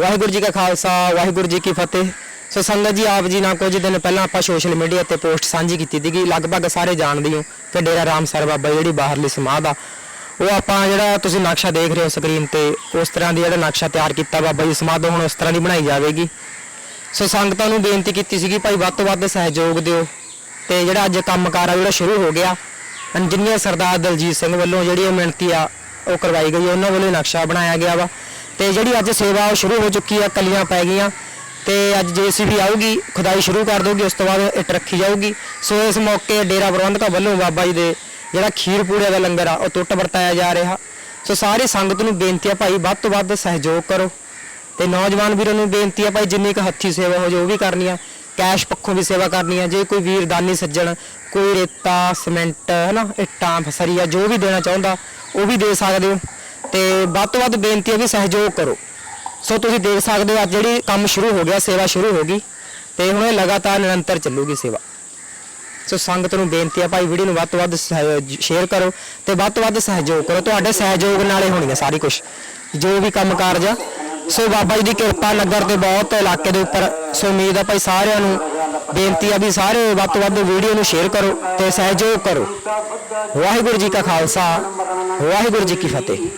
ਵਾਹਿਗੁਰੂ ਜੀ ਕਾ ਖਾਲਸਾ, ਵਾਹਿਗੁਰੂ ਜੀ ਕੀ ਫਤਿਹ। ਸੋ ਸੰਗਤ ਜੀ, ਆਪ ਜੀ ਨਾਲ ਕੁਝ ਦਿਨ ਪਹਿਲਾਂ ਆਪਾਂ ਸੋਸ਼ਲ ਮੀਡੀਆ ਤੇ ਪੋਸਟ ਸਾਂਝੀ ਕੀਤੀ ਸੀਗੀ। ਲਗਭਗ ਸਾਰੇ ਜਾਣਦੇ ਹੋ ਕਿ ਡੇਰਾ ਰਾਮਸਰ ਬਾਬਾ ਜਿਹੜੀ ਬਾਹਰਲੀ ਸਮਾਧ ਆ, ਉਹ ਆਪਾਂ ਜਿਹੜਾ ਤੁਸੀਂ ਨਕਸ਼ਾ ਦੇਖ ਰਹੇ ਹੋ ਸਕਰੀਨ ਤੇ, ਉਸ ਤਰ੍ਹਾਂ ਦੀ ਜਿਹੜਾ ਨਕਸ਼ਾ ਤਿਆਰ ਕੀਤਾ ਬਾਬਾ ਜੀ ਸਮਾਧ ਹੁਣ ਉਸ ਤਰ੍ਹਾਂ ਦੀ ਬਣਾਈ ਜਾਵੇਗੀ। ਸੋ ਸੰਗਤਾਂ ਨੂੰ ਬੇਨਤੀ ਕੀਤੀ ਸੀਗੀ, ਭਾਈ ਵੱਧ ਤੋਂ ਵੱਧ ਸਹਿਯੋਗ ਦਿਓ। ਤੇ ਜਿਹੜਾ ਅੱਜ ਕੰਮਕਾਰ ਆ, ਜਿਹੜਾ ਸ਼ੁਰੂ ਹੋ ਗਿਆ, ਇੰਜੀਨੀਅਰ ਸਰਦਾਰ ਦਲਜੀਤ ਸਿੰਘ ਵੱਲੋਂ ਜਿਹੜੀ ਇਹ ਮਿਹਨਤੀ ਆ, ਉਹ ਕਰਵਾਈ ਗਈ। ਉਹਨਾਂ ਵੱਲੋਂ ਨਕਸ਼ਾ ਬਣਾਇਆ ਗਿਆ ਵਾ। ਤੇ ਜਿਹੜੀ ਅੱਜ ਸੇਵਾ ਉਹ ਸ਼ੁਰੂ ਹੋ ਚੁੱਕੀ ਆ, ਕਲੀਆਂ ਪੈ ਗਈਆਂ ਤੇ ਅੱਜ ਜੀਸੀਬੀ ਆਊਗੀ, ਖੁਦਾਈ ਸ਼ੁਰੂ ਕਰ ਦੋਗੀ, ਉਸ ਤੋਂ ਬਾਅਦ ਇੱਟ ਰੱਖੀ ਜਾਊਗੀ। ਸੋ ਇਸ ਮੌਕੇ ਡੇਰਾ ਪ੍ਰਬੰਧਕਾਂ ਵੱਲੋਂ ਬਾਬਾ ਜੀ ਦੇ ਜਿਹੜਾ ਖੀਰ ਪੂੜੇ ਦਾ ਲੰਗਰ ਆ, ਉਹ ਟੁੱਟ ਵਰਤਾਇਆ ਜਾ ਰਿਹਾ। ਸੋ ਸਾਰੀ ਸੰਗਤ ਨੂੰ ਬੇਨਤੀ ਆ ਭਾਈ, ਵੱਧ ਤੋਂ ਵੱਧ ਸਹਿਯੋਗ ਕਰੋ। ਤੇ ਨੌਜਵਾਨ ਵੀਰਾਂ ਨੂੰ ਬੇਨਤੀ ਆ ਭਾਈ, ਜਿੰਨੀ ਕੁ ਹੱਥੀ ਸੇਵਾ ਹੋ ਜਾਏ ਉਹ ਵੀ ਕਰਨੀ ਆ ਕੈਸ਼ ਪੱਖੋਂ ਵੀ ਸੇਵਾ ਕਰਨੀ ਆ ਜੇ ਕੋਈ ਵੀਰ ਦਾਨੀ ਸੱਜਣ, ਕੋਈ ਰੇਤਾ, ਸਿਮੈਂਟ, ਹਨਾ, ਇੱਟਾਂ, ਫਸਰੀਆ ਜੋ ਵੀ ਦੇਣਾ ਚਾਹੁੰਦਾ, ਉਹ ਵੀ ਦੇ ਸਕਦੇ ਹੋ। ਤੇ ਵੱਧ ਤੋਂ ਵੱਧ ਬੇਨਤੀ ਆ ਵੀ ਸਹਿਯੋਗ ਕਰੋ। ਸੋ ਤੁਸੀਂ ਦੇਖ ਸਕਦੇ ਹੋ ਅੱਜ ਜਿਹੜੀ ਕੰਮ ਸ਼ੁਰੂ ਹੋ ਗਿਆ, ਸੇਵਾ ਸ਼ੁਰੂ ਹੋ ਗਈ ਤੇ ਹੁਣ ਇਹ ਲਗਾਤਾਰ ਨਿਰੰਤਰ ਚੱਲੂਗੀ ਸੇਵਾ। ਸੋ ਸੰਗਤ ਨੂੰ ਬੇਨਤੀ ਆ ਭਾਈ ਵੀਡੀਓ ਨੂੰ ਵੱਧ ਤੋਂ ਵੱਧ ਸ਼ੇਅਰ ਕਰੋ ਤੇ ਵੱਧ ਤੋਂ ਵੱਧ ਸਹਿਯੋਗ ਕਰੋ। ਤੁਹਾਡੇ ਸਹਿਯੋਗ ਨਾਲ ਹੀ ਹੋਣੀ ਹੈ ਸਾਰੀ ਕੁਝ ਜੋ ਵੀ ਕੰਮ ਕਾਰਜ ਆ। ਸੋ ਬਾਬਾ ਜੀ ਦੀ ਕਿਰਪਾ ਨਗਰ ਦੇ ਬਹੁਤ ਇਲਾਕੇ ਦੇ ਉੱਪਰ। ਸੋ ਉਮੀਦ ਆ ਭਾਈ ਸਾਰਿਆਂ ਨੂੰ ਬੇਨਤੀ ਆ ਵੀ ਸਾਰੇ ਵੱਧ ਤੋਂ ਵੱਧ ਵੀਡੀਓ ਨੂੰ ਸ਼ੇਅਰ ਕਰੋ ਤੇ ਸਹਿਯੋਗ ਕਰੋ। ਵਾਹਿਗੁਰੂ ਜੀ ਕਾ ਖਾਲਸਾ, ਵਾਹਿਗੁਰੂ ਜੀ ਕੀ ਫਤਿਹ।